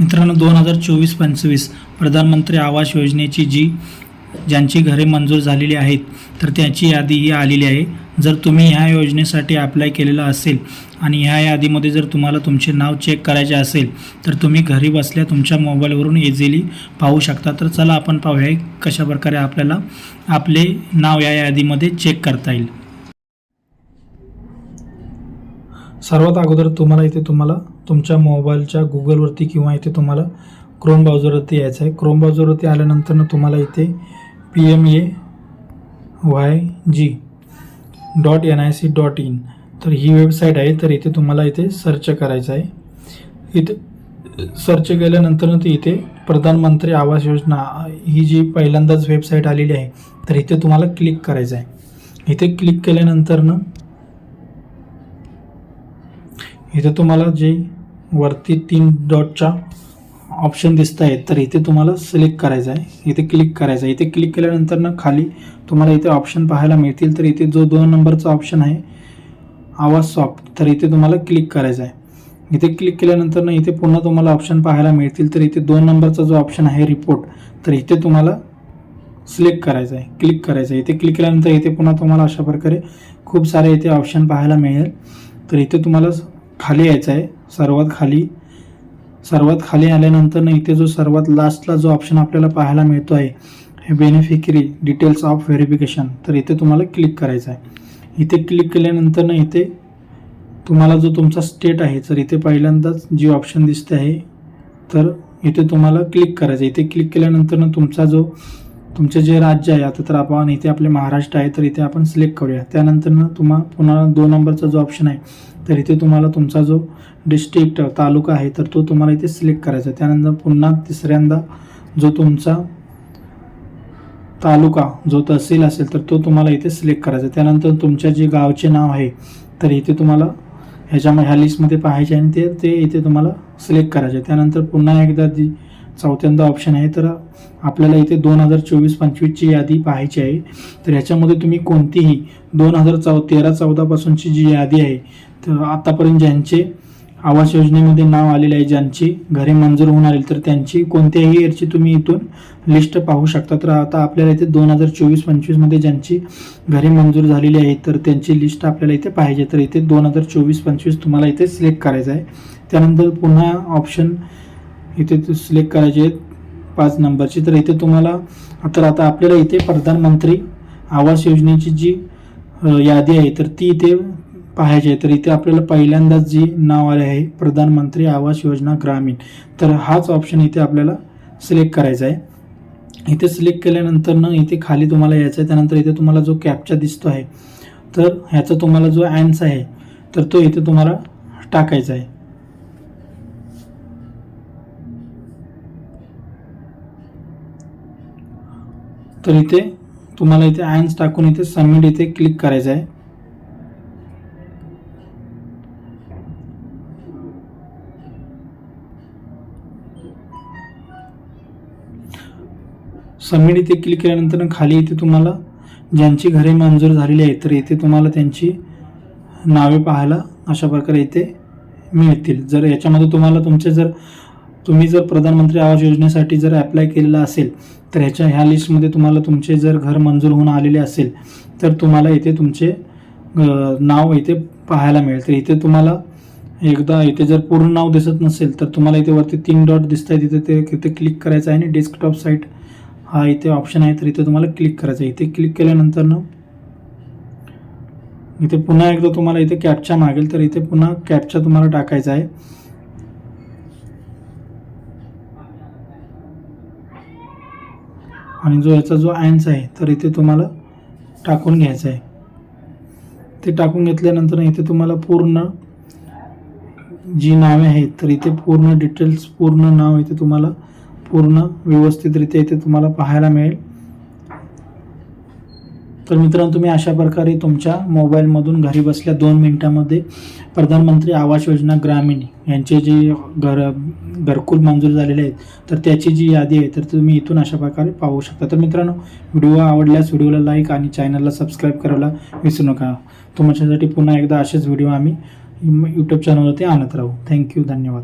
मित्रांनो दोन हजार चोवीस पंचवीस प्रधानमंत्री आवास योजनेची जी ज्यांची घरे मंजूर झालेली आहेत तर त्याची यादी ही आलेली आहे. जर तुम्ही ह्या योजनेसाठी अप्लाय केलेलं असेल आणि ह्या यादीमध्ये जर तुम्हाला तुमचे नाव चेक करायचे असेल तर तुम्ही घरी बसल्या तुमच्या मोबाईलवरून इझिली पाहू शकता. तर चला आपण पाहूया कशा प्रकारे आपल्याला आपले नाव या यादीमध्ये चेक करता येईल. सर्वात अगोदर तुम्हाला इथे तुम्हाला तुमच्या मोबाईलच्या गुगलवरती किंवा इथे तुम्हाला क्रोम ब्राउझरवरती यायचं आहे. क्रोम ब्राउझरवरती आल्यानंतर तुम्हाला इथे P M A Y G dot N I C dot in तर ही वेबसाईट आहे. तर इथे तुम्हाला इथे सर्च करायचं आहे. इथे सर्च केल्यानंतर ते इथे प्रधानमंत्री आवास योजना ही जी पहिल्यांदाच वेबसाईट आलेली आहे तर इथे तुम्हाला क्लिक करायचं आहे. इथे क्लिक केल्यानंतर ना इथे तुम्हाला जे वरती तीन डॉटच्या ऑप्शन दिसत आहेत तर इथे तुम्हाला सिलेक्ट करायचं आहे. इथे क्लिक करायचं आहे. इथे क्लिक केल्यानंतर ना खाली तुम्हाला इथे ऑप्शन पाहायला मिळतील. तर इथे जो दोन नंबरचा ऑप्शन आहे आवाज सॉफ्ट तर इथे तुम्हाला क्लिक करायचं आहे. इथे क्लिक केल्यानंतर ना इथे पुन्हा तुम्हाला ऑप्शन पाहायला मिळतील. तर इथे दोन नंबरचा जो ऑप्शन आहे रिपोर्ट तर इथे तुम्हाला सिलेक्ट करायचं आहे. क्लिक करायचं आहे. इथे क्लिक केल्यानंतर इथे पुन्हा तुम्हाला अशा प्रकारे खूप सारे इथे ऑप्शन पाहायला मिळेल. तर इथे तुम्हाला खाली यायचं आहे. सर्वात खाली सर्वात खाली आल्यानंतर ना इथे जो सर्वात लास्टला जो ऑप्शन आपल्याला पाहायला मिळतो आहे हे बेनिफिकरी डिटेल्स ऑफ व्हेरिफिकेशन तर इथे तुम्हाला क्लिक करायचं आहे. इथे क्लिक केल्यानंतर ना इथे तुम्हाला जो तुमचा स्टेट आहे तर इथे पहिल्यांदाच जी ऑप्शन दिसते आहे तर इथे तुम्हाला क्लिक करायचं इथे क्लिक केल्यानंतर ना तुमचा जो तुमचे जे राज्य आहे आता तर आपण इथे आपले महाराष्ट्र आहे तर इथे आपण सिलेक्ट करूया. त्यानंतर ना तुम्हा पुन्हा दोन नंबरचा जो ऑप्शन आहे तर इथे तुम्हाला तुमचा जो डिस्ट्रिक्ट तालुका आहे तर तो तुम्हाला इथे सिलेक्ट करायचा त्यानंतर पुन्हा तिसऱ्यांदा जो तुमचा तालुका जो तहसील असेल तर तो तुम्हाला इथे सिलेक्ट करायचा आहे. त्यानंतर तुमच्या जे गावचे नाव आहे तर इथे तुम्हाला ह्याच्यामध्ये ह्या लिस्टमध्ये पाहायचे आणि ते ते इथे तुम्हाला सिलेक्ट करायचे आहे. त्यानंतर पुन्हा एकदा जी चौथ्यांदा ऑप्शन आहे तर आपल्याला इथे दोन हजार चोवीस पंचवीसची यादी पाहायची आहे तर ह्याच्यामध्ये तुम्ही कोणतीही दोन हजार चौ तेरा चौदापासूनची जी यादी आहे तर आतापर्यंत ज्यांचे आवास योजनेमध्ये नाव आलेले आहे ज्यांची घरे मंजूर होऊन आली तर त्यांची कोणत्याही इयरची तुम्ही इथून लिस्ट पाहू शकता. तर आता आपल्याला इथे दोन हजार चोवीस पंचवीसमध्ये ज्यांची घरे मंजूर झालेली आहे तर त्यांची लिस्ट आपल्याला इथे पाहिजे. तर इथे दोन हजार चोवीस पंचवीस तुम्हाला इथे सिलेक्ट करायचं आहे. त्यानंतर पुन्हा ऑप्शन इथे सिलेक्ट करायचे आहेत पाच नंबरची. तर इथे तुम्हाला तर आता आपल्याला इथे प्रधानमंत्री आवास योजनेची जी यादी आहे तर ती इथे पाहायचे तर इथे आपल्याला पहिल्यांदाच जी नाव आले आहे प्रधानमंत्री आवास योजना ग्रामीण. तर हाच ऑप्शन इथे आपल्याला सिलेक्ट करायचा आहे. इथे सिलेक्ट केल्यानंतर ना इथे खाली तुम्हाला यायचं आहे. त्यानंतर इथे तुम्हाला जो कॅपचा दिसतो आहे तर ह्याचा तुम्हाला जो ॲन्स आहे तर तो इथे तुम्हाला टाकायचा आहे. तर इथे तुम्हाला इथे ॲन्स टाकून इथे सबमिट इथे क्लिक करायचं आहे. सबमिट इथे क्लिक केल्यानंतर खाली इथे तुम्हाला ज्यांची घरे मंजूर झालेली आहेत तर इथे तुम्हाला त्यांची नावे पाहायला अशा प्रकारे इथे मिळतील. जर याच्यामध्ये तुम्हाला तुमचे जर तुम्ही जर प्रधानमंत्री आवास योजनेसाठी जर अप्लाय केलेला असेल तर ह्याच्या ह्या लिस्टमध्ये तुम्हाला तुमचे जर घर मंजूर होऊन आलेले असेल तर तुम्हाला इथे तुमचे नाव इथे पाहायला मिळेल. तर इथे तुम्हाला एकदा इथे जर पूर्ण नाव दिसत नसेल तर तुम्हाला इथे वरती तीन डॉट दिसत आहेत तिथे ते इथे क्लिक करायचं आहे आणि डेस्कटॉप साईट हा इथे ऑप्शन आहे तर इथे तुम्हाला क्लिक करायचं आहे. इथे क्लिक केल्यानंतर ना इथे पुन्हा एकदा तुम्हाला इथे कॅपचा मागेल तर इथे पुन्हा कॅपचा तुम्हाला टाकायचा आहे. आणि जो याचा जो ॲन्स आहे तर इथे तुम्हाला टाकून घ्यायचा आहे. ते टाकून घेतल्यानंतर इथे तुम्हाला पूर्ण जी नावे आहेत तर इथे पूर्ण डिटेल्स पूर्ण नाव इथे तुम्हाला पूर्ण व्यवस्थितरित्या इथे तुम्हाला पाहायला मिळेल. तर मित्रांनो तुम्ही अशा प्रकारे तुमच्या मोबाईलमधून घरी बसल्या दोन मिनिटामध्ये प्रधानमंत्री आवास योजना ग्रामीण यांचे जे घर घरकुल मंजूर झालेले आहेत तर त्याची जी यादी आहे तर तुम्ही इथून अशा प्रकारे पाहू शकता. तर मित्रांनो व्हिडिओ आवडल्यास व्हिडिओला लाईक आणि चॅनलला सबस्क्राईब करायला विसरू नका. तुमच्यासाठी पुन्हा एकदा असेच व्हिडिओ आम्ही यूट्यूब चॅनलवरती आणत राहू. थँक्यू धन्यवाद.